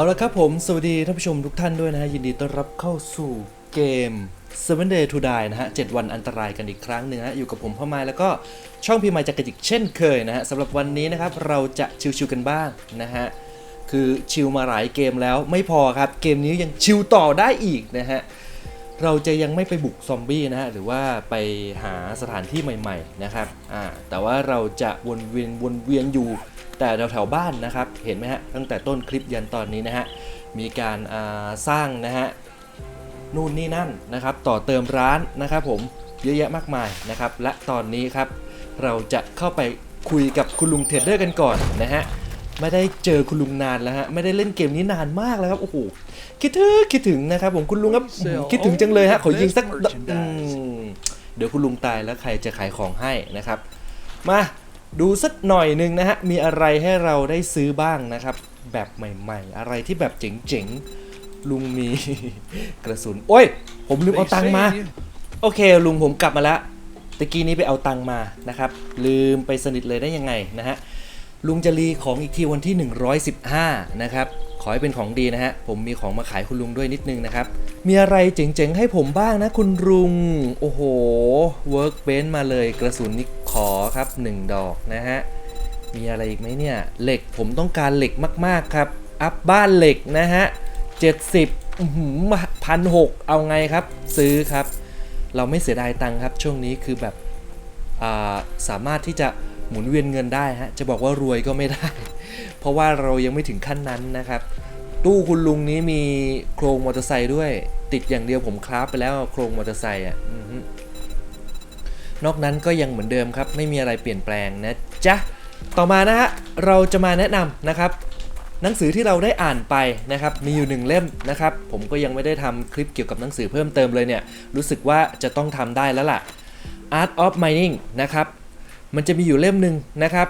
เอาละครับผม สวัสดีท่านผู้ชมทุกท่านด้วยนะฮะ ยินดีต้อนรับเข้าสู่เกม Seven Day to Die นะฮะ 7 วันอันตรายกันอีกครั้งหนึ่งนะฮะอยู่กับผมพ่อไม้แล้วก็ช่องพีไมายจักรจิกเช่นเคยนะฮะสำหรับวันนี้นะครับ เราจะชิวๆกันบ้างนะฮะ คือชิวมาหลายเกมแล้วไม่พอครับ เกมนี้ยังชิวต่อได้อีกนะฮะ เราจะยังไม่ไปบุกซอมบี้นะฮะ หรือว่าไปหาสถานที่ใหม่ ๆ นะครับ อ่า แต่ว่าเราจะวนเวียนวนเวียนอยู่ แต่แถวๆบ้านนะครับ เห็นไหมฮะ ตั้งแต่ต้นคลิปยันตอนนี้นะฮะ มีการอ่าสร้างนะฮะ นู่นนี่นั่นนะครับ ต่อเติมร้านนะครับผม เยอะแยะมากมายนะครับ และตอนนี้ครับ เราจะเข้าไปคุยกับคุณลุงเทรดเดอร์กันก่อนนะฮะ ไม่ได้เจอคุณลุงนานแล้วฮะ ไม่ได้เล่นเกมนี้นานมากแล้วครับ โอ้โห คิดถึงคิดถึงนะครับผมคุณลุงครับอื้อหือคิดถึงจังเลยฮะ ขอยิงสักอืมเดี๋ยวคุณลุงตายแล้วใครจะขายของให้นะครับ มา ดูสักหน่อยหนึ่งนะฮะ มีอะไรให้เราได้ซื้อบ้างนะครับ แบบใหม่ๆ อะไรที่แบบเจ๋งๆ ลุงมี กระสุน โอ้ย ผมลืมเอาตังค์มา โอเค ลุงผมกลับมาแล้วตะกี้นี้ไปเอาตังค์มานะครับ ลืมไปสนิทเลยได้ยังไงนะฮะ ลุงจะรีของอีกทีวันที่ 115 นะครับ ขอให้เป็นของดีนะฮะ ผมมีของมาขายคุณลุงด้วยนิดนึงนะครับ มีอะไรเจ๋งๆ ให้ผมบ้างนะคุณลุง โอ้โห workbench มาเลยกระสุนนี่ขอครับ 1 ดอกนะฮะ มีอะไรอีกไหมเนี่ย เหล็กผมต้องการเหล็กมากๆครับ อัพบ้านเหล็กนะฮะ 70พันหกเอาไงครับ ซื้อครับ เราไม่เสียดายตังค์ครับ ช่วงนี้คือแบบาสามารถที่จะ หมุนเวียนเงินได้ฮะจะบอกว่ารวยก็ไม่ได้ เพราะว่าเรายังไม่ถึงขั้นนั้นนะครับ ตู้คุณลุงนี้มีโครงมอเตอร์ไซค์ด้วย ติดอย่างเดียวผมคราฟไปแล้วโครงมอเตอร์ไซค์อะอือฮึนอกนั้นก็ยังเหมือนเดิมครับ ไม่มีอะไรเปลี่ยนแปลงนะจ๊ะต่อมานะฮะเราจะมาแนะนำนะครับหนังสือที่เราได้อ่านไปนะครับมีอยู่หนึ่งเล่มนะครับผมก็ยังไม่ได้ทำคลิปเกี่ยวกับหนังสือเพิ่มเติมเลยเนี่ยรู้สึกว่าจะต้องทำได้แล้วล่ะ Art of Mining นะครับ มันจะมีอยู่เล่มหนึ่งนะครับ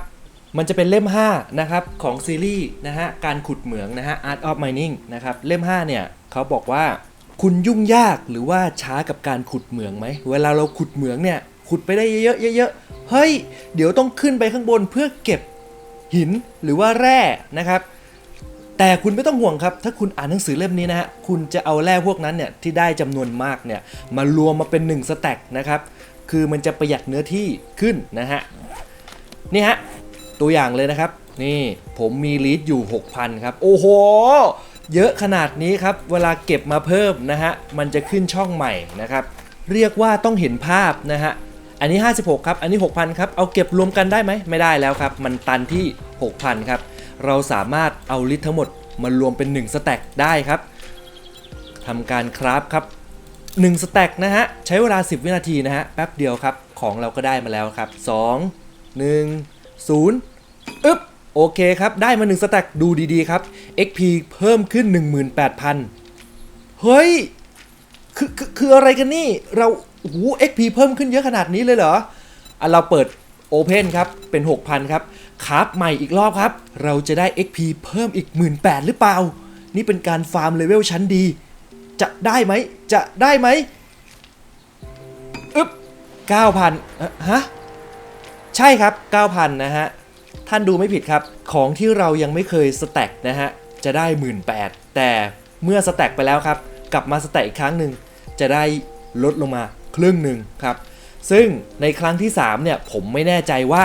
มันจะเป็นเล่ม5นะครับของซีรีส์นะฮะการขุดเหมืองนะฮะ Art of Mining นะครับเล่ม5เนี่ยเขาบอกว่าคุณยุ่งยากหรือว่าช้ากับการขุดเหมืองไหมเวลาเราขุดเหมืองเนี่ยขุดไปได้เยอะๆเยอะๆเฮ้ยเดี๋ยวต้องขึ้นไปข้างบนเพื่อเก็บหินหรือว่าแร่นะครับแต่คุณไม่ต้องห่วงครับ ถ้าคุณอ่านหนังสือเล่มนี้นะฮะ คุณจะเอาแร่พวกนั้นเนี่ยที่ได้จำนวนมากเนี่ยมารวมมาเป็น1สแต็กนะครับ คือมันจะประหยัดเนื้อที่ขึ้นนะฮะนี่ฮะตัวอย่างเลยนะครับ นี่ผมมีลีดอยู่ 6,000 ครับ โอ้โห เยอะขนาดนี้ครับ เวลาเก็บมาเพิ่มนะฮะ มันจะขึ้นช่องใหม่นะครับ เรียกว่าต้องเห็นภาพนะฮะ อันนี้ 56 ครับ อันนี้ 6,000 ครับ เอาเก็บรวมกันได้ไหม ไม่ได้แล้วครับ มันตันที่ 6,000 ครับ เราสามารถเอาลิตรทั้งหมดมารวมเป็น 1 สแต็กได้ครับทำการคราฟครับ 1สแต็กนะฮะ ใช้เวลา 10 วินาทีนะฮะ แป๊บเดียวครับ ของเราก็ได้มาแล้วครับ 2 1 0อึ๊บโอเคครับ ได้มา 1สแต็กดูดีๆครับ XP เพิ่มขึ้น 18,000 เฮ้ย คือคือคืออะไรกันนี่ เราโอ้โห XP เพิ่มขึ้นเยอะขนาดนี้เลยเหรออะเราเปิด Open ครับ เป็น 6,000 ครับคราฟใหม่อีกรอบครับ เราจะได้ XP เพิ่มอีก 18,000 หรือเปล่า นี่เป็นการฟาร์มเลเวลชั้นดี จะได้ไหม จะได้ไหมอึ๊บ9,000ฮะ ใช่ครับ 9,000 นะฮะ ท่านดูไม่ผิดครับ ของที่เรายังไม่เคยสแต็กนะฮะ จะได้ 18,000แต่เมื่อสแต็กไปแล้วครับ กลับมาสแต็กอีกครั้งหนึ่ง จะได้ลดลงมาครึ่งหนึ่งครับ ซึ่งในครั้งที่ 3 เนี่ย ผมไม่แน่ใจว่า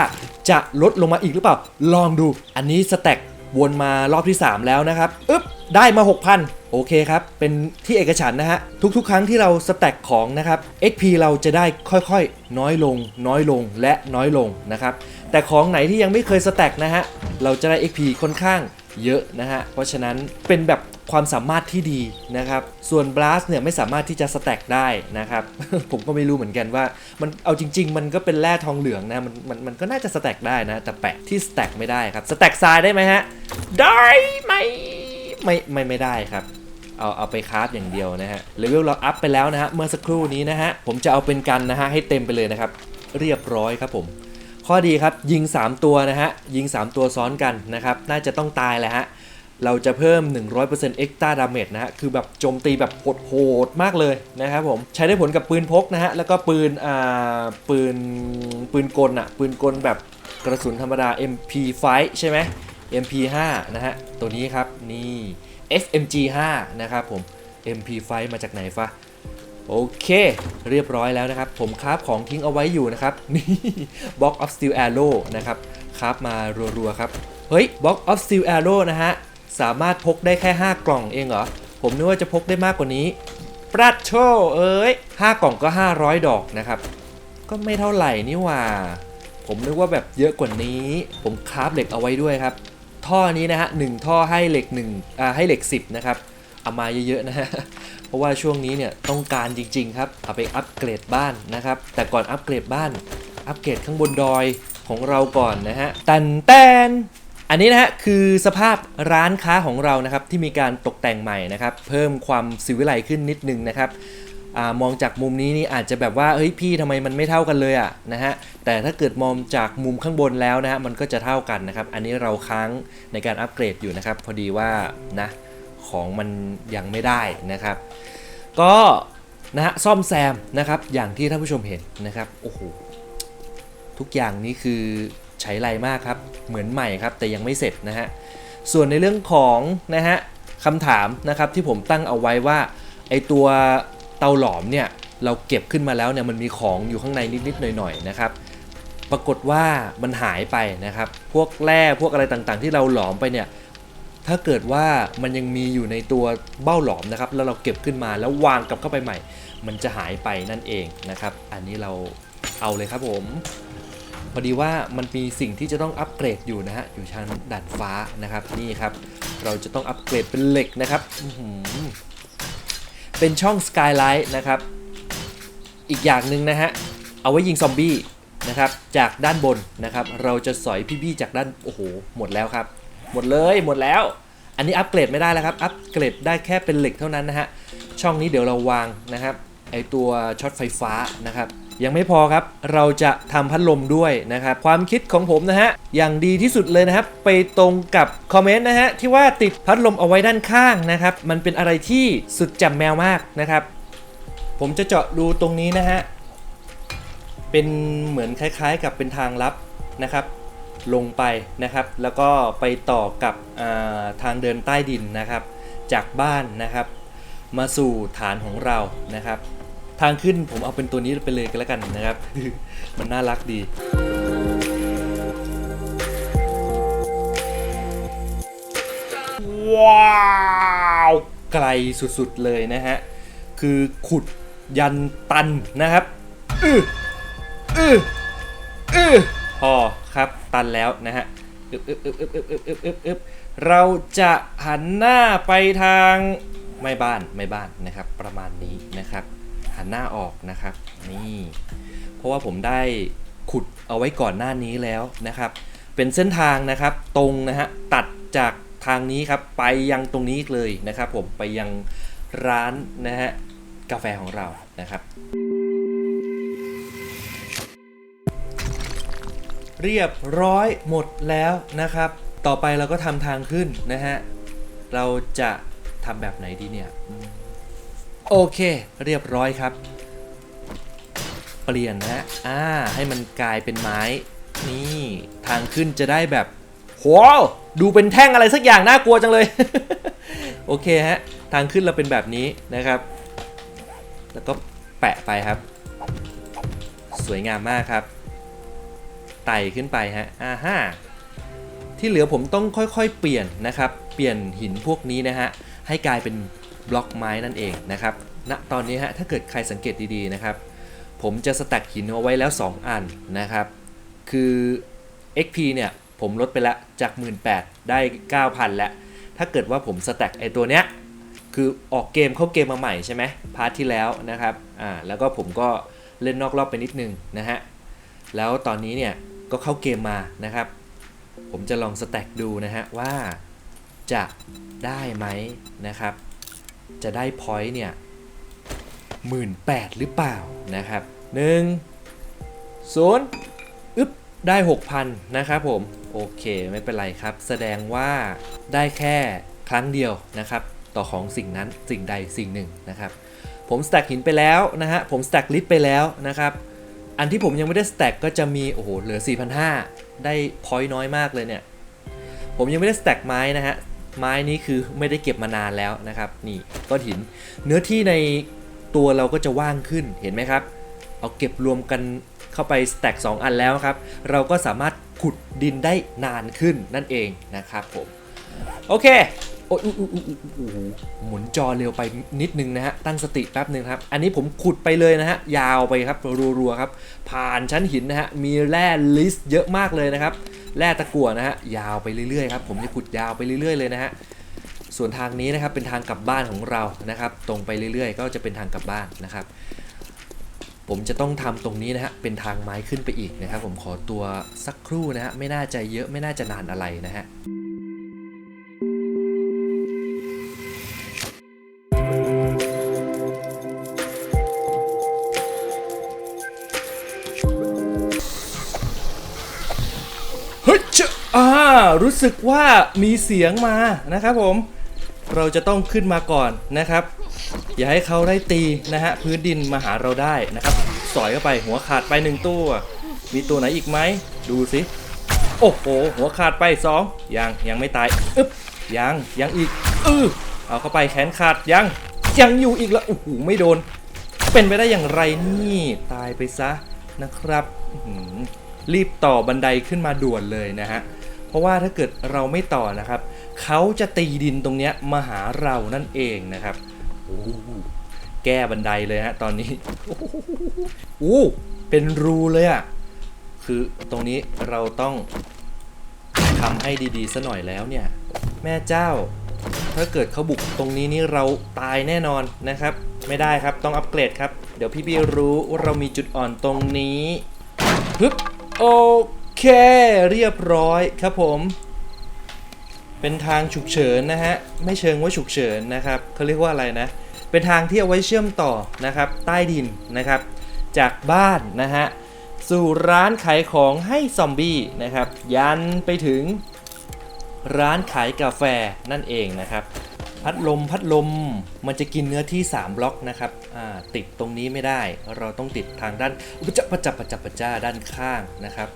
จะลดลงมาอีกหรือเปล่า ลองดู อันนี้สแต็ก วนมารอบที่ 3 แล้วนะครับอึ๊บได้มา 6,000 โอเคครับ เป็นที่เอกฉันนะฮะ ทุกๆ ครั้งที่เราสแต็กของนะครับ XP เราจะได้ค่อยๆ น้อยลง น้อยลงและน้อยลงนะครับ แต่ของไหนที่ยังไม่เคยสแต็กนะฮะ เราจะได้ XP ค่อนข้าง เยอะนะฮะ เพราะฉะนั้นเป็นแบบความสามารถที่ดีนะครับ ส่วน Blast เนี่ยไม่สามารถที่จะสแต็กได้นะครับ ผมก็ไม่รู้เหมือนกันว่ามันเอาจริง ๆ มันก็เป็นแร่ทองเหลืองนะมันมันมันก็น่าจะสแต็กได้นะ แต่แปะที่สแต็กไม่ได้ครับสแต็กทรายได้ไหมฮะ ได้ไหมไม่ไม่ไม่ได้ครับเอาเอาไปคราฟอย่างเดียวนะฮะเลเวลเราอัพไปแล้วนะฮะเมื่อสักครู่นี้นะฮะผมจะเอาเป็นกันนะฮะให้เต็มไปเลยนะครับ เรียบร้อยครับผม ข้อดีครับยิง 3 ตัวนะฮะยิง 3 ตัวซ้อนกันนะครับน่าจะต้องตายแหละฮะเราจะเพิ่ม 100% extra damage นะฮะ คือแบบโจมตีแบบโหดๆมากเลยนะครับผม ใช้ได้ผลกับปืนพกนะฮะ แล้วก็ปืน อ่า ปืน ปืนกลอะปืนกลแบบกระสุนธรรมดา MP5 ใช่ไหม MP5 นะฮะ ตัวนี้ครับ นี่ SMG 5 นะครับผม MP5 มาจากไหนฟะ โอเค เรียบร้อยแล้วนะครับ ผมคราฟของทิ้งเอาไว้อยู่นะครับ นี่ Box of Steel Arrow นะครับคราฟมารัวๆครับ เฮ้ย Box of Steel Arrow นะฮะ สามารถพกได้แค่ 5 กล่องเองเหรอ ผมนึกว่าจะพกได้มากกว่านี้ปรัดโชเอ้ย5กล่องก็ 500 ดอกนะครับ ก็ไม่เท่าไหร่นี่หว่า ผมนึกว่าแบบเยอะกว่านี้ ผมคราฟเหล็กเอาไว้ด้วยครับ ท่อนี้นะฮะหนึ่งท่อให้เหล็ก1อ่าให้เหล็ก 10 นะครับ เอามาเยอะๆนะฮะ เพราะว่าช่วงนี้เนี่ยต้องการจริงๆครับ เอาไปอัปเกรดบ้านนะครับ แต่ก่อนอัปเกรดบ้าน อัปเกรดข้างบนดอยของเราก่อนนะฮะ ตันแตนอันนี้นะฮะคือสภาพร้านค้าของเรานะครับที่มีการตกแต่งใหม่นะครับ เพิ่มความสิวิไลขึ้นนิดนึงนะครับอมองจากมุมนี้นี่อาจจะแบบว่าเฮ้ยพี่ทำไมมันไม่เท่ากันเลยอะนะฮะแต่ถ้าเกิดมองจากมุมข้างบนแล้วนะฮะมันก็จะเท่ากันนะครับ อันนี้เราค้างในการอัปเกรดอยู่นะครับ พอดีว่านะ ของมันยังไม่ได้นะครับ ก็นะฮะซ่อมแซมนะครับอย่างที่ท่านผู้ชมเห็นนะครับโอ้โหทุกอย่างนี้คือใช้ไรมากครับเหมือนใหม่ครับแต่ยังไม่เสร็จนะฮะส่วนในเรื่องของนะฮะคำถามนะครับที่ผมตั้งเอาไว้ว่าไอตัวเตาหลอมเนี่ยเราเก็บขึ้นมาแล้วเนี่ยมันมีของอยู่ข้างในนิดๆหน่อยๆนะครับปรากฏว่ามันหายไปนะครับ พวกแร่พวกอะไรต่างๆ ที่เราหลอมไปเนี่ย ถ้าเกิดว่ามันยังมีอยู่ในตัวเบ้าหลอมนะครับ แล้วเราเก็บขึ้นมาแล้ววางกลับเข้าไปใหม่ มันจะหายไปนั่นเองนะครับ อันนี้เราเอาเลยครับผม พอดีว่ามันมีสิ่งที่จะต้องอัปเกรดอยู่นะฮะ อยู่ชั้นดัดฟ้านะครับ นี่ครับ เราจะต้องอัปเกรดเป็นเหล็กนะครับ เป็นช่องสกายไลท์นะครับ อีกอย่างหนึ่งนะฮะ เอาไว้ยิงซอมบี้นะครับ จากด้านบนนะครับ เราจะสอยพี่บี้จากด้าน โอ้โห หมดแล้วครับ หมดเลยหมดแล้ว อันนี้อัปเกรดไม่ได้แล้วครับ อัปเกรดได้แค่เป็นเหล็กเท่านั้นนะฮะ ช่องนี้เดี๋ยวเราวางนะครับไอตัวช็อตไฟฟ้านะครับยังไม่พอครับ เราจะทำพัดลมด้วยนะครับ ความคิดของผมนะฮะ อย่างดีที่สุดเลยนะครับ ไปตรงกับคอมเมนต์นะฮะ ที่ว่าติดพัดลมเอาไว้ด้านข้างนะครับ มันเป็นอะไรที่สุดจ่มแมวมากนะครับ ผมจะเจาะดูตรงนี้นะฮะ เป็นเหมือนคล้ายๆกับเป็นทางลับนะครับ ลงไปนะครับ แล้วก็ไปต่อกับอ่าทางเดินใต้ดินนะครับ จากบ้านนะครับ มาสู่ฐานของเรานะครับ ทางขึ้นผมเอาเป็นตัวนี้ไปเลยก็แล้วกันนะครับ มันน่ารักดีว้าวไกลสุดๆเลยนะฮะ คือขุดยันตันนะครับ อืออืออือพอครับ ตันแล้วนะฮะเราจะหันหน้าไปทางไม่บ้านไม่บ้านนะครับประมาณนี้นะครับ หันหน้าออกนะครับนี่เพราะว่าผมได้ขุดเอาไว้ก่อนหน้านี้แล้วนะครับ เป็นเส้นทางนะครับตรงนะฮะตัดจากทางนี้ครับไปยังตรงนี้เลยนะครับ ผมไปยังร้านนะฮะกาแฟของเรานะครับ เรียบร้อยหมดแล้วนะครับ ต่อไปเราก็ทำทางขึ้นนะฮะ เราจะทำแบบไหนดีเนี่ย โอเค เรียบร้อยครับ เปลี่ยนนะฮะอ่าให้มันกลายเป็นไม้ นี่ทางขึ้นจะได้แบบโหดูเป็นแท่งอะไรสักอย่างน่ากลัวจังเลย โอเคฮะ ทางขึ้นเราเป็นแบบนี้นะครับ แล้วก็แปะไปครับ สวยงามมากครับ ไต่ขึ้นไปฮะอ่าฮะที่เหลือผมต้องค่อยๆ เปลี่ยนนะครับ เปลี่ยนหินพวกนี้นะฮะ ให้กลายเป็นบล็อกไม้นั่นเองนะครับณตอนนี้ฮะ ถ้าเกิดใครสังเกตดีๆนะครับ ผมจะสแต็กหินเอาไว้แล้ว 2 อันนะครับ คือ XP เนี่ย ผมลดไปแล้วจาก 18,000 ได้ 9,000 แล้ว ถ้าเกิดว่าผมสแต็กไอตัวเนี้ย คือออกเกมเข้าเกมมาใหม่ใช่ไหมพาร์ทที่แล้วนะครับ อ่า แล้วก็ผมก็เล่นนอกรอบไปนิดนึงนะฮะ แล้วตอนนี้เนี่ย ก็เข้าเกมมานะครับ ผมจะลองสแต็กดูนะฮะว่าจะได้ไหมนะครับ จะได้พอยต์เนี่ยหมื่นแปดหรือเปล่านะครับหนึ่งศูนย์อึ๊บได้ 6,000 นะครับผม โอเคไม่เป็นไรครับ แสดงว่าได้แค่ครั้งเดียวนะครับ ต่อของสิ่งนั้นสิ่งใดสิ่งหนึ่งนะครับ ผมสแต็กหินไปแล้วนะฮะผมสแต็กลิฟไปแล้วนะครับ อันที่ผมยังไม่ได้สแต็กก็จะมี โอ้โห เหลือ 4,500 ได้พอยต์น้อยมากเลยเนี่ย ผมยังไม่ได้สแต็กไม้นะฮะ ไม้นี้คือไม่ได้เก็บมานานแล้วนะครับ นี่ก้อนหิน เนื้อที่ในตัวเราก็จะว่างขึ้น เห็นไหมครับ เอาเก็บรวมกันเข้าไปสแต็ก2อันแล้วครับ เราก็สามารถขุดดินได้นานขึ้นนั่นเองนะครับผม โอเค โอ้ยหมุนจอเร็วไปนิดนึงนะฮะ ตั้งสติแป๊บนึงครับ อันนี้ผมขุดไปเลยนะฮะ ยาวไปครับ รัวๆครับ ผ่านชั้นหินนะฮะ มีแร่ลิสต์เยอะมากเลยนะครับ แร่ตะกั่วนะฮะ ยาวไปเรื่อยๆครับ ผมจะขุดยาวไปเรื่อยๆเลยนะฮะ ส่วนทางนี้นะครับ เป็นทางกลับบ้านของเรา นะครับ ตรงไปเรื่อยๆ ก็จะเป็นทางกลับบ้านนะครับผมจะต้องทำตรงนี้นะฮะ เป็นทางไม้ขึ้นไปอีกนะครับ ผมขอตัวสักครู่นะฮะ ไม่น่าจะเยอะ ไม่น่าจะนานอะไรนะฮะ รู้สึกว่ามีเสียงมานะครับผม เราจะต้องขึ้นมาก่อนนะครับ อย่าให้เขาได้ตีนะฮะพื้นดินมาหาเราได้นะครับ สอยเข้าไปหัวขาดไปหนึ่งตัว มีตัวไหนอีกไหมดูสิโอ้โหหัวขาดไปสองยังยังไม่ตายอึ๊บยังยังอีกอือเอาเข้าไปแขนขาดยังยังอยู่อีกแล้วโอ้โหไม่โดน เป็นไปได้อย่างไรนี่ตายไปซะนะครับรีบต่อบันไดขึ้นมาด่วนเลยนะฮะ ราะว่าถ้าเกิดเราไม่ต่อนะครับ เขาจะตีดินตรงเนี้ยมาหาเรานั่นเองนะครับโอ้แก้บันไดเลยฮะตอนนี้โอ้เป็นรูเลยอะคือตรงนี้เราต้องทำให้ดีๆซะหน่อยแล้วเนี่ย แม่เจ้า ถ้าเกิดเขาบุกตรงนี้นี่เราตายแน่นอนนะครับ ไม่ได้ครับต้องอัปเกรดครับ เดี๋ยวพี่บีรู้ว่าเรามีจุดอ่อนตรงนี้ฮึบโอ เคเรียบร้อยครับผม เป็นทางฉุกเฉินนะฮะ ไม่เชิงว่าฉุกเฉินนะครับเขาเรียกว่าอะไรนะ เป็นทางที่เอาไว้เชื่อมต่อนะครับ ใต้ดินนะครับ จากบ้านนะฮะ สู่ร้านขายของให้ซอมบี้นะครับ ยันไปถึงร้านขายกาแฟนั่นเองนะครับ พัดลมพัดลมมันจะกินเนื้อที่ 3 บล็อกนะครับติดตรงนี้ไม่ได้ เราต้องติดทางด้านประจับประจับประจับประจ้าด้านข้างนะครับ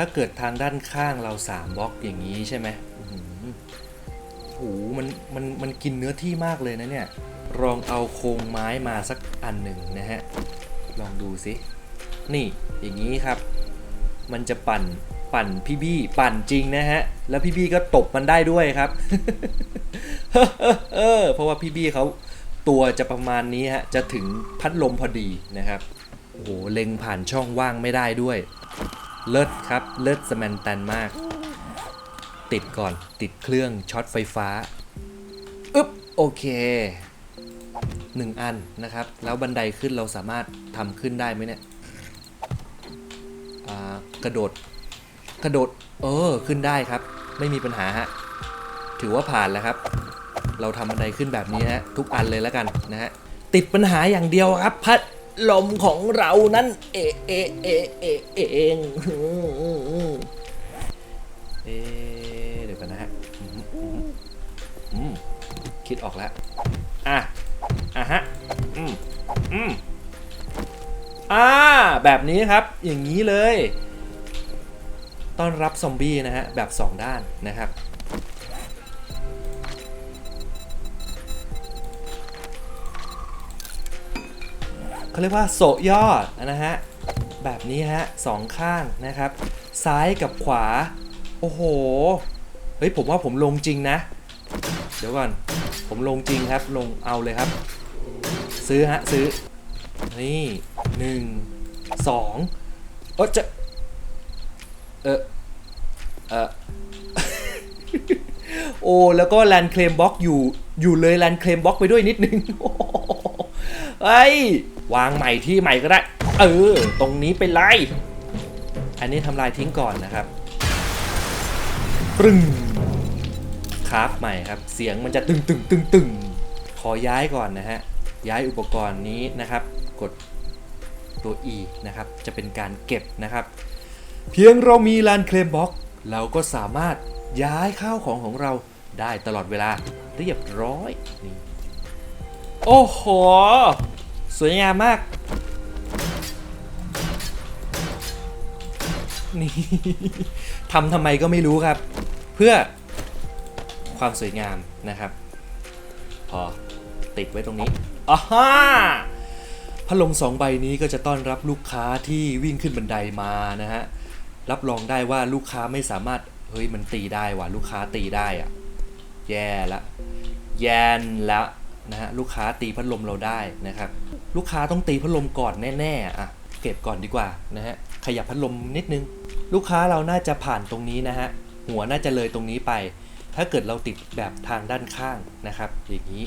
ถ้าเกิดทางด้านข้างเรา3บล็อกอย่างนี้ใช่ไหมหือโอ้โหมันมันมันกินเนื้อที่มากเลยนะเนี่ยลองเอาโครงไม้มาสักอันหนึ่งนะฮะ ลองดูสินี่อย่างนี้ครับ มันจะปั่นปั่นพี่บี้ปั่นจริงนะฮะ แล้วพี่บี้ก็ตบมันได้ด้วยครับเออเพราะว่าพี่บี้เขาตัวจะประมาณนี้ฮะ จะถึงพัดลมพอดีนะครับ โอ้โหเล็งผ่านช่องว่างไม่ได้ด้วย เลิศครับ เลิศสแมนตันมาก ติดก่อนติดเครื่องช็อตไฟฟ้าอึ๊บโอเคหนึ่งอันนะครับ แล้วบันไดขึ้นเราสามารถทำขึ้นได้ไหมเนี่ยกระโดด กระโดด เออ ขึ้นได้ครับ ไม่มีปัญหาฮะ ถือว่าผ่านแล้วครับ เราทำบันไดขึ้นแบบนี้ฮะ ทุกอันเลยแล้วกันนะฮะ ติดปัญหาอย่างเดียวครับพัด ลมของเรานั้นเอเอเอเอเองเอเดี๋ยวกันนะฮะคิดออกแล้ว อะ อะฮะ อืม อืม อ่า แบบนี้ครับ อย่างนี้เลย ต้อนรับซอมบี้นะฮะ แบบ 2 ด้านนะครับ เขาเรียกว่าโสยอดนะฮะแบบนี้ฮะสองข้างนะครับ ซ้ายกับขวา โอ้โห เฮ้ยผมว่าผมลงจริงนะ เดี๋ยวก่อนผมลงจริงครับลงเอาเลยครับ ซื้อฮะซื้อ นี่หนึ่งสองเออจะเออเออโอ้แล้วก็แลนเคลมบล็อกอยู่อยู่เลยแลนเคลมบล็อกไปด้วยนิดนึงเฮ้ย วางใหม่ที่ใหม่ก็ได้ เออ ตรงนี้เป็นไร อันนี้ทำลายทิ้งก่อนนะครับปรึงคราฟใหม่ครับ เสียงมันจะตึงตึงตึงตึงขอย้ายก่อนนะฮะ ย้ายอุปกรณ์นี้นะครับ กดตัว E นะครับ จะเป็นการเก็บนะครับ เพียงเรามีลานเคลมบ็อกเราก็สามารถย้ายข้าวของของเราได้ตลอดเวลาเรียบร้อยนี่โอ้โห สวยงามมาก นี่ทำทำไมก็ไม่รู้ครับ เพื่อความสวยงามนะครับ พอติดไว้ตรงนี้อ่าฮ่าพัดลมสองใบนี้ก็จะต้อนรับลูกค้าที่วิ่งขึ้นบันไดมานะฮะ รับรองได้ว่าลูกค้าไม่สามารถ เฮ้ยมันตีได้ว่ะ ลูกค้าตีได้อะแย่ละ แย่นละ นะฮะลูกค้าตีพัดลมเราได้นะครับ ลูกค้าต้องตีพัดลมก่อนแน่ๆอะเก็บก่อนดีกว่านะฮะขยับพัดลมนิดนึง ลูกค้าเราน่าจะผ่านตรงนี้นะฮะหัวน่าจะเลยตรงนี้ไป ถ้าเกิดเราติดแบบทางด้านข้างนะครับอย่างนี้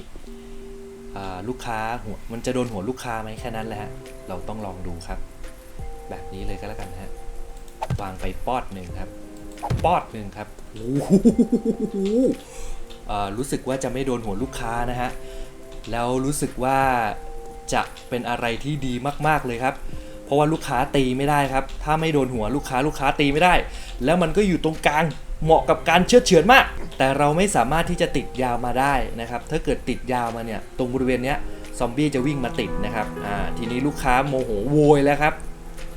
ลูกค้าหัวมันจะโดนหัวลูกค้าไหมแค่นั้นแหละฮะเราต้องลองดูครับ แบบนี้เลยก็แล้วกันฮะวางไปปอดหนึ่งครับ ปอดหนึ่งครับโอ้โหอ่ารู้สึกว่าจะไม่โดนหัวลูกค้านะฮะ แล้วรู้สึกว่าจะเป็นอะไรที่ดีมากๆเลยครับ เพราะว่าลูกค้าตีไม่ได้ครับ ถ้าไม่โดนหัวลูกค้าลูกค้าตีไม่ได้ แล้วมันก็อยู่ตรงกลางเหมาะกับการเชื้อเฉือนมาก แต่เราไม่สามารถที่จะติดยาวมาได้นะครับ ถ้าเกิดติดยาวมาเนี่ย ตรงบริเวณเนี้ยซอมบี้จะวิ่งมาติดนะครับ อ่า ทีนี้ลูกค้าโมโหโวยแล้วครับ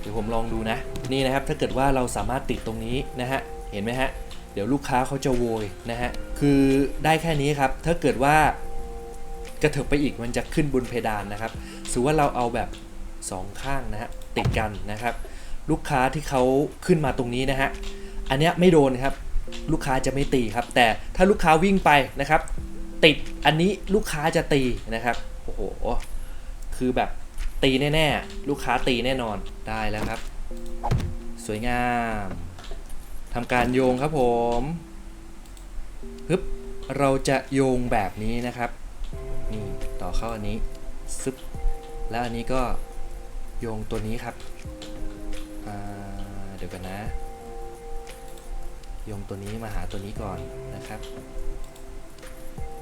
เดี๋ยวผมลองดูนะ นี่นะครับ ถ้าเกิดว่าเราสามารถติดตรงนี้นะฮะ เห็นไหมฮะ เดี๋ยวลูกค้าเขาจะโวยนะฮะ คือได้แค่นี้ครับ ถ้าเกิดว่า กระเถิบไปอีกมันจะขึ้นบนเพดานนะครับสมมติว่าเราเอาแบบสองข้างนะฮะติดกันนะครับ ลูกค้าที่เขาขึ้นมาตรงนี้นะฮะอันเนี้ยไม่โดนครับลูกค้าจะไม่ตีครับ แต่ถ้าลูกค้าวิ่งไปนะครับ ติดอันนี้ลูกค้าจะตีนะครับโอ้โหคือแบบตีแน่ๆ ลูกค้าตีแน่นอนได้แล้วครับ สวยงามทำการโยงครับผมฮึบเราจะโยงแบบนี้นะครับ ต่อเข้าอันนี้ซึบแล้วอันนี้ก็โยงตัวนี้ครับเดี๋ยวกันนะโยงตัวนี้มาหาตัวนี้ก่อนนะครับ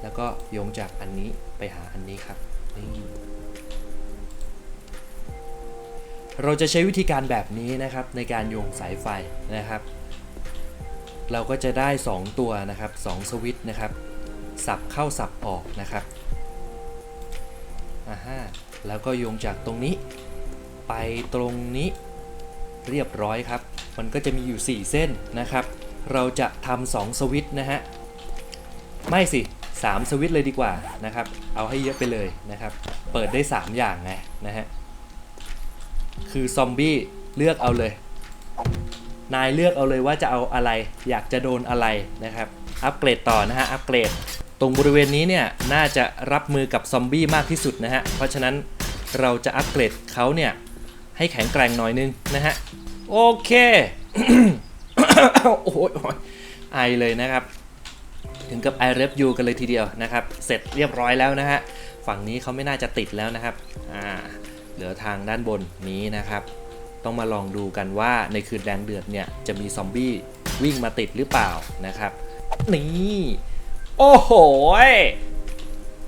แล้วก็โยงจากอันนี้ไปหาอันนี้ครับนี่เราจะใช้วิธีการแบบนี้นะครับในการโยงสายไฟนะครับ เราก็จะได้ 2 ตัวนะครับ2สวิตช์นะครับ สับเข้าสับออกนะครับ อ่าฮะแล้วก็โยงจากตรงนี้ ไปตรงนี้เรียบร้อยครับ มันก็จะมีอยู่ 4 เส้นนะครับ เราจะทำสองสวิตนะฮะ ไม่สิ 3 สวิตเลยดีกว่านะครับ เอาให้เยอะไปเลยนะครับ เปิดได้ 3 อย่างไงนะฮะ คือซอมบี้เลือกเอาเลย นายเลือกเอาเลยว่าจะเอาอะไร อยากจะโดนอะไรนะครับ อัปเกรดต่อนะฮะ อัปเกรด ตรงบริเวณนี้เนี่ยน่าจะรับมือกับซอมบี้มากที่สุดนะฮะ เพราะฉะนั้นเราจะอัปเกรดเขาเนี่ยให้แข็งแกร่งหน่อยนึงนะฮะ โอเค โอ้โหไอเลยนะครับ ถึงกับไอเรฟยูกันเลยทีเดียวนะครับ เสร็จเรียบร้อยแล้วนะฮะ ฝั่งนี้เขาไม่น่าจะติดแล้วนะครับ อ่า เหลือทางด้านบนนี้นะครับ ต้องมาลองดูกันว่าในคืนแดงเดือดเนี่ยจะมีซอมบี้วิ่งมาติดหรือเปล่านะครับ นี่ โอ้โห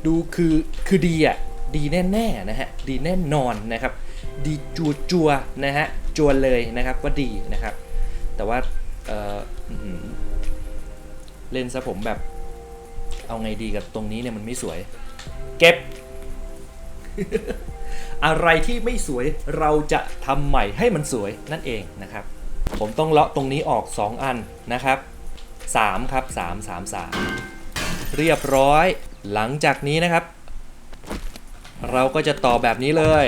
ดูคือคือดีอะ ดีแน่ๆนะฮะ ดีแน่นอนนะครับ ดีจัวจัวนะฮะจวนเลยนะครับว่าดีนะครับ แต่ว่าเอออื้อหือเล่นซะผมแบบ เอาไงดีกับตรงนี้เนี่ยมันไม่สวย เก็บ อะไรที่ไม่สวยเราจะทำใหม่ให้มันสวยนั่นเองนะครับ ผมต้องเลาะตรงนี้ออก 2 อันนะครับ 3 ครับ 3 3 3 เรียบร้อย หลังจากนี้นะครับ เราก็จะต่อแบบนี้เลย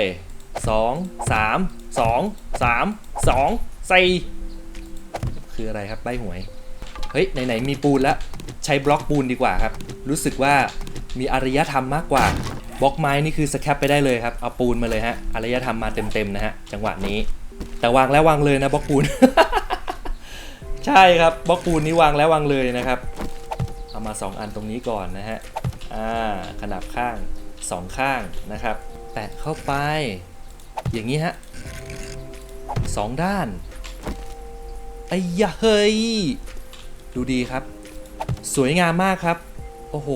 2 3 2 3 2 4 คืออะไรครับใบหวย เฮ้ย ไหน ๆ มีปูนแล้ว ใช้บล็อกปูนดีกว่าครับ รู้สึกว่ามีอารยธรรมมากกว่า บล็อกไม้นี่คือสแคปไปได้เลยครับ เอาปูนมาเลยฮะ อารยธรรมมาเต็ม ๆ นะฮะ จังหวะนี้ แต่วางแล้ววางเลยนะบล็อกปูน ใช่ครับบล็อกปูนนี้วางแล้ววางเลยนะครับ เอามา 2 อันตรงนี้ก่อนนะฮะอ่าขนาบข้าง 2 ข้างนะครับ แตะเข้าไป อย่างนี้ฮะสองด้านไอ้ยะเฮ้ย ดูดีครับ สวยงามมากครับ โอ้โห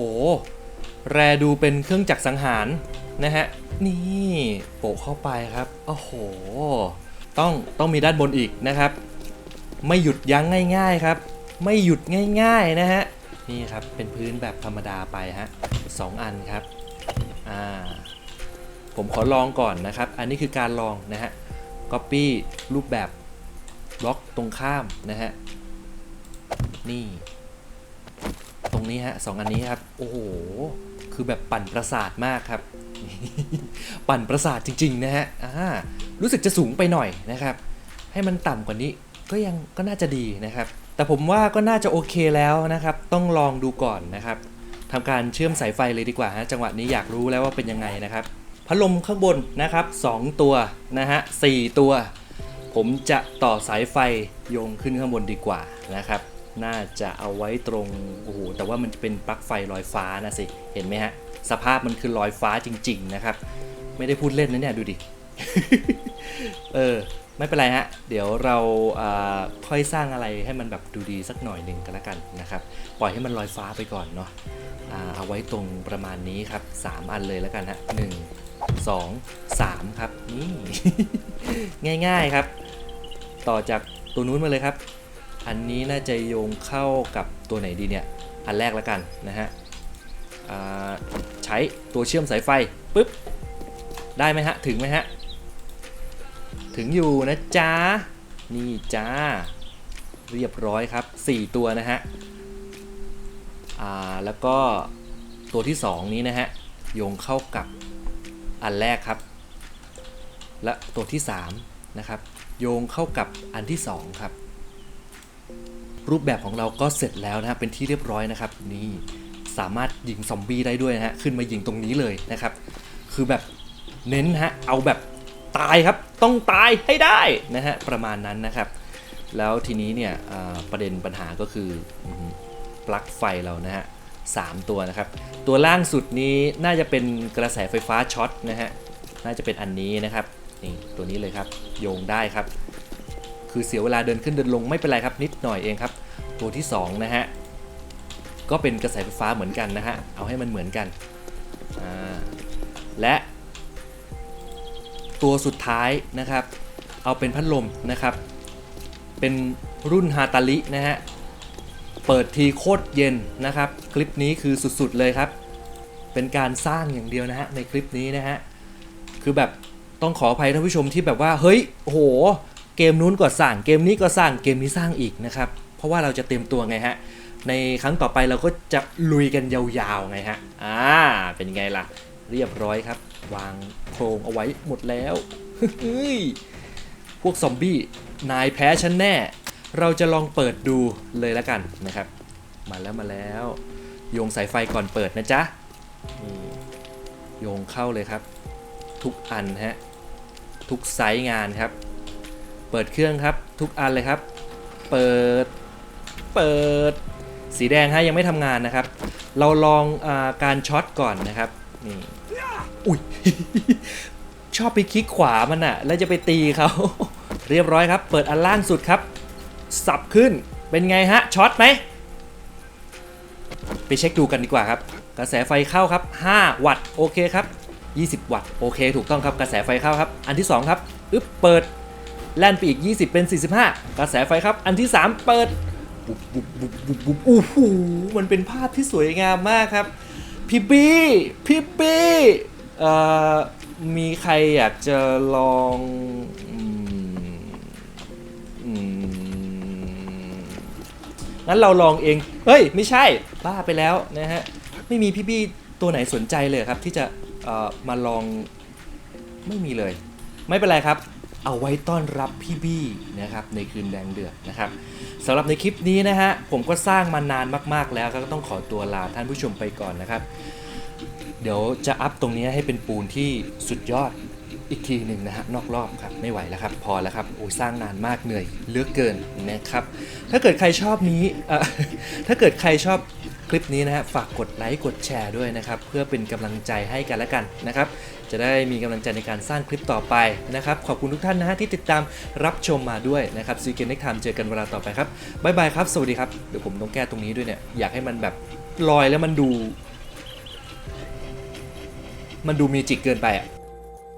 แรดูเป็นเครื่องจักรสังหารนะฮะ นี่โปะเข้าไปครับ โอ้โห ต้องต้องมีด้านบนอีกนะครับ ไม่หยุดยั้งง่าย ๆครับ ไม่หยุดง่าย ๆ นะฮะ นี่ครับเป็นพื้นแบบธรรมดาไปฮะสองอันครับอ่าผมขอลองก่อนนะครับ อันนี้คือการลองนะฮะ Copy รูปแบบบล็อกตรงข้ามนะฮะ นี่ ตรงนี้ฮะสองอันนี้ครับ โอ้โห คือแบบปั่นประสาทมากครับ ปั่นประสาทจริง ๆ นะฮะอ่ารู้สึกจะสูงไปหน่อยนะครับ ให้มันต่ำกว่านี้ ก็ยังก็น่าจะดีนะครับ แต่ผมว่าก็น่าจะโอเคแล้วนะครับ ต้องลองดูก่อนนะครับทำการเชื่อมสายไฟเลยดีกว่าฮะจังหวะนี้อยากรู้แล้วว่าเป็นยังไงนะครับพัดลมข้างบนนะครับสองตัวนะฮะสี่ตัว ผมจะต่อสายไฟโยงขึ้นข้างบนดีกว่านะครับ น่าจะเอาไว้ตรงโอ้โหแต่ว่ามันจะเป็นปลั๊กไฟลอยฟ้านะสิเห็นไหมฮะสภาพมันคือลอยฟ้าจริง ๆนะครับ ไม่ได้พูดเล่นนะเนี่ยดูดิเออ ไม่เป็นไรฮะ เดี๋ยวเราค่อยสร้างอะไรให้มันแบบดูดีสักหน่อยหนึ่งก็แล้วกันนะครับ ปล่อยให้มันลอยฟ้าไปก่อนเนาะอ่าเอาไว้ตรงประมาณนี้ครับ 3 อันเลยแล้วกันฮะหนึ่งสองสามครับนี่ง่ายๆครับ ต่อจากตัวนู้นมาเลยครับ อันนี้น่าจะโยงเข้ากับตัวไหนดีเนี่ย อันแรกแล้วกันนะฮะใช้ตัวเชื่อมสายไฟปุ๊บได้ไหมฮะ ถึงไหมฮะ ถึงอยู่นะจ๊ะ นี่จ้า เรียบร้อยครับ 4 ตัวนะฮะ อ่า แล้วก็ตัวที่ 2 นี้นะฮะ โยงเข้ากับอันแรกครับ และตัวที่ 3 นะครับ โยงเข้ากับอันที่ 2 ครับ รูปแบบของเราก็เสร็จแล้วนะฮะ เป็นที่เรียบร้อยนะครับ นี่ สามารถยิงซอมบี้ได้ด้วยนะฮะ ขึ้นมายิงตรงนี้เลยนะครับ คือแบบเน้นฮะ เอาแบบ ตายครับต้องตายให้ได้นะฮะประมาณนั้นนะครับ แล้วทีนี้เนี่ยประเด็นปัญหาก็คือปลั๊กไฟเรานะฮะสามตัวนะครับ ตัวล่างสุดนี้น่าจะเป็นกระแสไฟฟ้าช็อตนะฮะน่าจะเป็นอันนี้นะครับนี่ตัวนี้เลยครับโยงได้ครับ คือเสียเวลาเดินขึ้นเดินลงไม่เป็นไรครับนิดหน่อยเองครับ ตัวที่สองนะฮะก็เป็นกระแสไฟฟ้าเหมือนกันนะฮะเอาให้มันเหมือนกันและ ตัวสุดท้ายนะครับ เอาเป็นพัดลมนะครับ เป็นรุ่นฮาตาลินะฮะ เปิดทีโคตรเย็นนะครับ คลิปนี้คือสุดๆเลยครับ เป็นการสร้างอย่างเดียวนะฮะในคลิปนี้นะฮะ คือแบบต้องขออภัยท่านผู้ชมที่แบบว่า เฮ้ยโอ้โหเกมนู้นก็สร้าง เกมนี้ก็สร้าง เกมนี้สร้างอีกนะครับ เพราะว่าเราจะเต็มตัวไงฮะ ในครั้งต่อไปเราก็จะลุยกันยาวๆไงฮะ อ่า เป็นไงล่ะ เรียบร้อยครับ วางโครงเอาไว้หมดแล้วเฮ้ยพวกซอมบี้นายแพ้ฉันแน่ เราจะลองเปิดดูเลยแล้วกันนะครับ มาแล้วมาแล้ว โยงสายไฟก่อนเปิดนะจ๊ะโยงเข้าเลยครับ ทุกอันฮะทุกไซส์งานครับ เปิดเครื่องครับ ทุกอันเลยครับ เปิดเปิดสีแดงฮะยังไม่ทำงานนะครับ เราลองอาการช็อตก่อนนะครับ นี่ อุ้ย ชอบไปคลิกขวามันอะแล้วจะไปตีเขาเรียบร้อยครับ เปิดอันล่างสุดครับ สับขึ้น เป็นไงฮะ ช็อตไหม ไปเช็คดูกันดีกว่าครับ กระแสไฟเข้าครับ 5 วัตต์ โอเคครับ 20 วัตต์ โอเค ถูกต้องครับ กระแสไฟเข้าครับ อันที่ 2 ครับ อึ๊บ เปิด แล่นไปอีก 20 เป็น 45 กระแสไฟครับ อันที่ 3 เปิด บุบบุบบุบบุบบุบโอ้โหมันเป็นภาพที่สวยงามมากครับ พี่บี้พี่บี้เอ่อมีใครอยากจะลองอืมอืมงั้นเราลองเอง เฮ้ย ไม่ใช่บ้าไปแล้วนะฮะ ไม่มีพี่บี้ตัวไหนสนใจเลยครับ ที่จะเอ่อมาลองไม่มีเลย ไม่เป็นไรครับ เอาไว้ต้อนรับพี่บี้นะครับในคืนแดงเดือดนะครับสำหรับในคลิปนี้นะฮะผมก็สร้างมานานมากๆแล้วก็ต้องขอตัวลาท่านผู้ชมไปก่อนนะครับ เดี๋ยวจะอัพตรงนี้ให้เป็นปูนที่สุดยอดอีกทีหนึ่งนะฮะนอกรอบครับไม่ไหวแล้วครับ พอแล้วครับโอ้สร้างนานมากเหนื่อยเลือกเกินนะครับ ถ้าเกิดใครชอบนี้ถ้าเกิดใครชอบ ลิปนี้นะฮะฝากกดไลค์กดแชร์ด้วยนะครับ เพื่อเป็นกำลังใจให้กันและกันนะครับ จะได้มีกำลังใจในการสร้างคลิปต่อไปนะครับ ขอบคุณทุกท่านนะฮะที่ติดตามรับชมมาด้วยนะครับซีเกนเน็กไทม์เจอกันเวลาต่อไปครับบ๊ายบายครับ สวัสดีครับ เดี๋ยวผมต้องแก้ตรงนี้ด้วยเนี่ย อยากให้มันแบบลอยแล้วมันดู มันดูมีจิกเกินไปอะ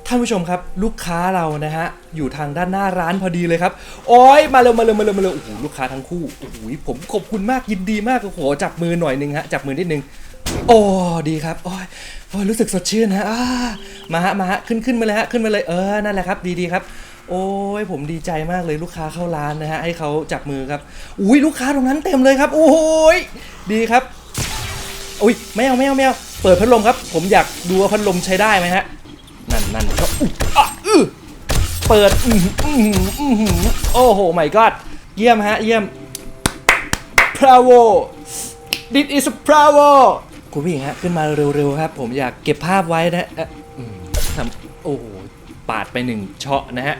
ท่านผู้ชมครับ ลูกค้าเรานะฮะอยู่ทางด้านหน้าร้านพอดีเลยครับโอ้ยมาเร็วมาเร็วมาเร็วมาเร็วโอ้โหลูกค้าทั้งคู่โอ้โหผมขอบคุณมากยินดีมากโอ้โหจับมือหน่อยหนึงฮะจับมือนิดนึงโอ้ดีครับโอ้ยโอ้ยรู้สึกสดชื่นฮะอ่ามาฮะมาฮะขึ้นขึ้นมาเลยฮะขึ้นมาเลยเออนั่นแหละครับดีดีครับ โอ้ยผมดีใจมากเลยลูกค้าเข้าร้านนะฮะให้เขาจับมือครับอุ้ยลูกค้าตรงนั้นเต็มเลยครับ โอ้ยดีครับอุ้ยไม่เอาไม่เอาไม่เอาเปิดพัดลมครับ ผมอยากดูว่าพัดลมใช้ได้ไหมฮะ นั่นก็อื้อเปิดอื้อหืออื้อหืออื้อหือโอ้โหไม่กอดเยี่ยมฮะ เยี่ยม bravo this is bravo คุณผู้หญิงฮะ ขึ้นมาเร็วๆครับ ผมอยากเก็บภาพไว้นะอ่อทำโอ้โหปาดไปหนึ่งเชาะนะฮะ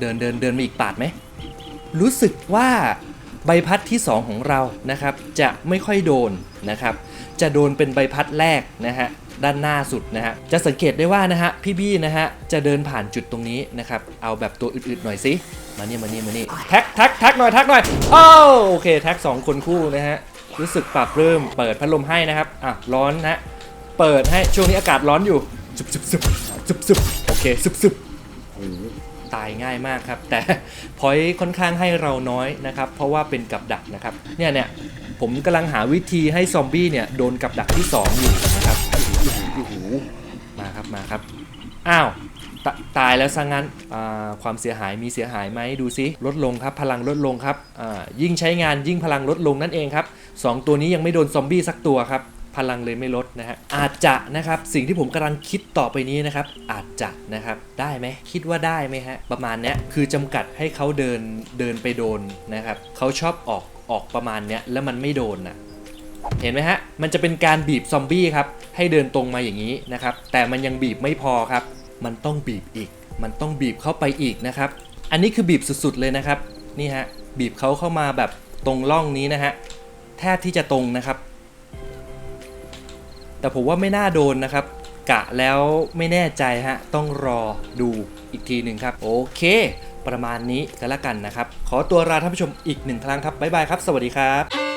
เดินเดินเดินมาอีกปาดไหม รู้สึกว่าใบพัดที่ 2 ของเรานะครับ จะไม่ค่อยโดนนะครับ จะโดนเป็นใบพัดแรกนะฮะ ด้านหน้าสุดนะฮะจะสังเกตได้ว่านะฮะพี่บี้นะฮะจะเดินผ่านจุดตรงนี้นะครับเอาแบบตัวอึดๆหน่อยสิมานี่มานี่มานี่แท็กแท็กแท็กหน่อยแท็กหน่อยอ้โอเคแท็กสองคนคู่นะฮะรู้สึกปรับเริ่มเปิดพัดลมให้นะครับอะร้อนนะเปิดให้ช่วงนี้อากาศร้อนอยู่ซุบซุบซุบซุบซุบโอเคซุบซุบตายง่ายมากครับ แต่พอยค่อนข้างให้เราน้อยนะครับ เพราะว่าเป็นกับดักนะครับ เนี่ยเนี่ย ผมกำลังหาวิธีให้ซอมบี้เนี่ยโดนกับดักที่ 2 อยู่นะครับโอ้โหมาครับมาครับ อ้าวตตายแล้วซะงั้นความเสียหายมีเสียหายไหมดูซิลดลงครับ พลังลดลงครับยิ่งใช้งานยิ่งพลังลดลงนั่นเองครับสองตัวนี้ยังไม่โดนซอมบี้สักตัวครับ พลังเลยไม่ลดนะฮะอาจจะนะครับสิ่งที่ผมกำลังคิดต่อไปนี้นะครับ อาจจะนะครับได้ไหมคิดว่าได้ไหมฮะประมาณเนี้ยคือจำกัดให้เขาเดินเดินไปโดนนะครับเขาชอบออก ออกประมาณเนี้ยแล้วมันไม่โดนน่ะเห็นไหมฮะ มันจะเป็นการบีบซอมบี้ครับ ให้เดินตรงมาอย่างนี้นะครับ แต่มันยังบีบไม่พอครับ มันต้องบีบอีก มันต้องบีบเข้าไปอีกนะครับ อันนี้คือบีบสุดๆเลยนะครับ นี่ฮะ บีบเขาเข้ามาแบบตรงร่องนี้นะฮะ แทบที่จะตรงนะครับ แต่ผมว่าไม่น่าโดนนะครับ กะแล้วไม่แน่ใจฮะ ต้องรอดูอีกทีหนึ่งครับ โอเค ประมาณนี้ก็แล้วกันนะครับ ขอตัวลาท่านผู้ชมอีกหนึ่งครั้งครับบ๊ายบายครับ สวัสดีครับ